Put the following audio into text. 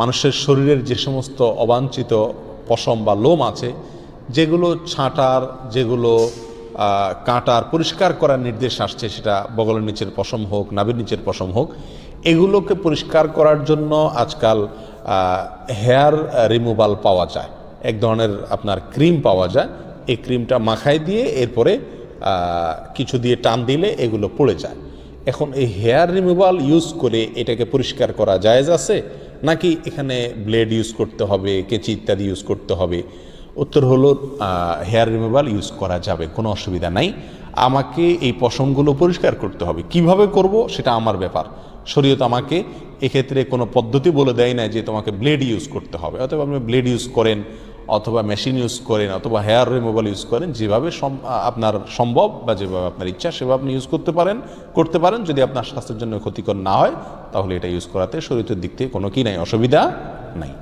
মানুষের শরীরের যে সমস্ত অবাঞ্ছিত পশম বা লোম আছে, যেগুলো ছাঁটার, যেগুলো কাঁটার পরিষ্কার করার নির্দেশ আসছে, সেটা বগলের নিচের পশম হোক, নাভির নিচের পশম হোক, এগুলোকে পরিষ্কার করার জন্য আজকাল হেয়ার রিমুভাল পাওয়া যায়। এক ধরনের আপনার ক্রিম পাওয়া যায়। এই ক্রিমটা মাখায় দিয়ে এরপরে কিছু দিয়ে টান দিলে এগুলো পড়ে যায়। এখন এই হেয়ার রিমুভাল ইউজ করে এটাকে পরিষ্কার করা জায়েজ আছে? নাকি এখানে ব্লেড ইউজ করতে হবে, কেঁচি ইত্যাদি ইউজ করতে হবে? উত্তর হলো হেয়ার রিমুভাল ইউজ করা যাবে, কোনো অসুবিধা নাই। আমাকে এই পশমগুলো পরিষ্কার করতে হবে। কীভাবে করব সেটা আমার ব্যাপার। শরীয়ত আমাকে এক্ষেত্রে কোনো পদ্ধতি বলে দেয় না যে তোমাকে ব্লেড ইউজ করতে হবে। অথবা আপনি ব্লেড ইউজ করেন অথবা মেশিন ইউজ করেন, অথবা হেয়ার রিমুভাল ইউজ করেন, যেভাবে আপনার সম্ভব বা যেভাবে আপনার ইচ্ছা, সেভাবে আপনি ইউজ করতে পারেন করতে পারেন। যদি আপনার স্বাস্থ্যের জন্য ক্ষতিকর না হয়, তাহলে এটা ইউজ করাতে শরীরের দিক থেকে কোনো কি নাই, অসুবিধা নাই।